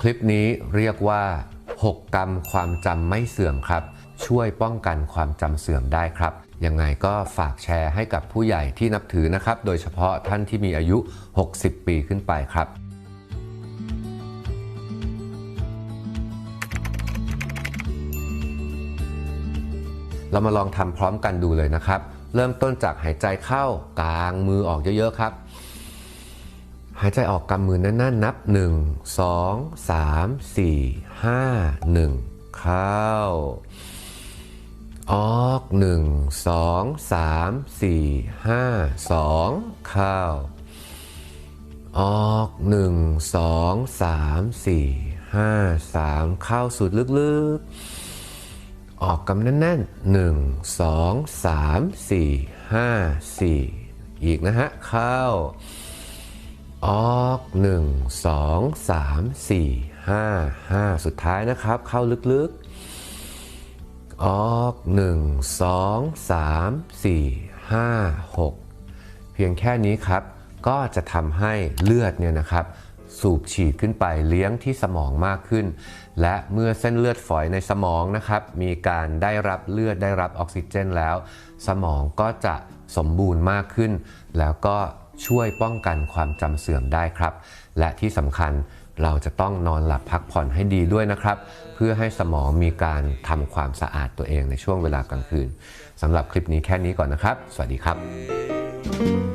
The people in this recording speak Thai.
คลิปนี้เรียกว่า 6 กรรมความจำไม่เสื่อมครับ ช่วยป้องกันความจำเสื่อมได้ครับ ยังไงก็ฝากแชร์ให้กับผู้ใหญ่ที่นับถือนะครับ โดยเฉพาะท่านที่มีอายุ 60 ปีขึ้นไปครับ เรามาลองทำพร้อมกันดูเลยนะครับ เริ่มต้นจากหายใจเข้ากลางมือออกเยอะๆครับ หายใจออกกำมือแน่นๆนับ 1 2 3 4 5 1 เข้า ออก 1 2 3 4 5 2 เข้า ออก 1 2 3 4 5 3 เข้าสุดลึกๆ ออกกำแน่นๆหนึ่งสองสามสี่ห้าสี่อีกนะฮะ เข้า ออกหนึ่งสองสามสี่ห้าห้าสุดท้ายนะครับ เข้าลึกๆ ออกหนึ่งสองสามสี่ห้าหกเพียงแค่นี้ครับ ก็จะทำให้เลือดเนี่ยนะครับสูบฉีดขึ้นไปเลี้ยงที่สมองมากขึ้น และเมื่อเส้นเลือดฝอยในสมองนะครับ มีการได้รับเลือดได้รับออกซิเจนแล้ว สมองก็จะสมบูรณ์มากขึ้น แล้วก็ ช่วยป้องกันความจำเสื่อมได้ครับ และที่สำคัญเราจะต้องนอนหลับพักผ่อนให้ดีด้วยนะครับ เพื่อให้สมองมีการทำความสะอาดตัวเองในช่วงเวลากลางคืนสำหรับคลิปนี้แค่นี้ก่อนนะครับ สวัสดีครับ